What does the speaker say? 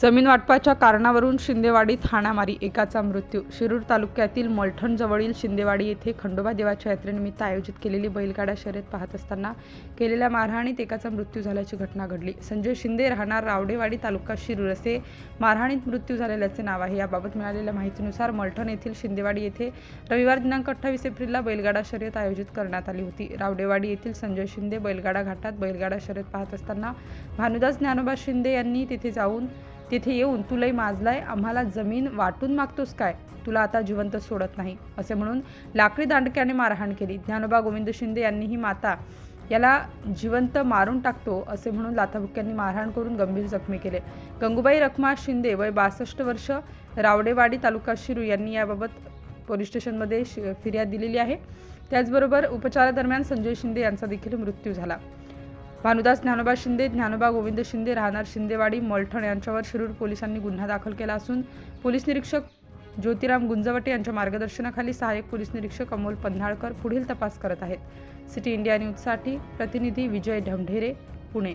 जमीन वाटपाच्या कारणावरून शिंदेवाडीत हाणामारी एकाचा मृत्यू. शिरूर तालुक्यातील मलठणजवळील शिंदेवाडी येथे खंडोबा देवाच्या यात्रेनिमित्त आयोजित केलेली बैलगाडा शर्यत पाहत असताना केलेल्या मारहाणीत एकाचा मृत्यू झाल्याची घटना घडली. संजय शिंदे राहणार रावडेवाडी तालुका शिरूर असे मारहाणीत मृत्यू झालेल्याचे नाव आहे. याबाबत मिळालेल्या माहितीनुसार मलठण येथील शिंदेवाडी येथे रविवार दिनांक अठ्ठावीस एप्रिलला बैलगाडा शर्यत आयोजित करण्यात आली होती. रावडेवाडी येथील संजय शिंदे बैलगाडा घाटात बैलगाडा शर्यत पाहत असताना भानुदास ज्ञानोबा शिंदे यांनी तिथे जाऊन तिथे येऊन तुलाही माजलाय आम्हाला जमीन वाटून मागतोस काय? तुला आता जिवंत सोडत नाही. असे म्हणून लाकडी दांडक्याने मारहाण केली. ज्ञानोबा गोविंद शिंदे यांनीही माता याला जिवंत मारून टाकतो असे म्हणून लाथाबुक्यांनी मारहाण करून गंभीर जखमी केले. गंगूबाई रखमा शिंदे वय बासष्ट वर्ष रावडेवाडी तालुका शिरू यांनी याबाबत पोलीस स्टेशनमध्ये शि- फिर्याद दिलेली आहे. त्याचबरोबर उपचारादरम्यान संजय शिंदे यांचा देखील मृत्यू झाला. भानुदास ज्ञानोबा शिंदे ज्ञानोबा गोविंद शिंदे राहणार शिंदेवाडी मलठण यांच्यावर शिरूर पोलिसांनी गुन्हा दाखल केला असून पोलीस निरीक्षक ज्योतिराम गुंजवटे यांच्या मार्गदर्शनाखाली सहाय्यक पोलीस निरीक्षक अमोल पन्हाळकर पुढील तपास करत आहेत. सिटी इंडिया न्यूजसाठी प्रतिनिधी विजय ढमढेरे पुणे.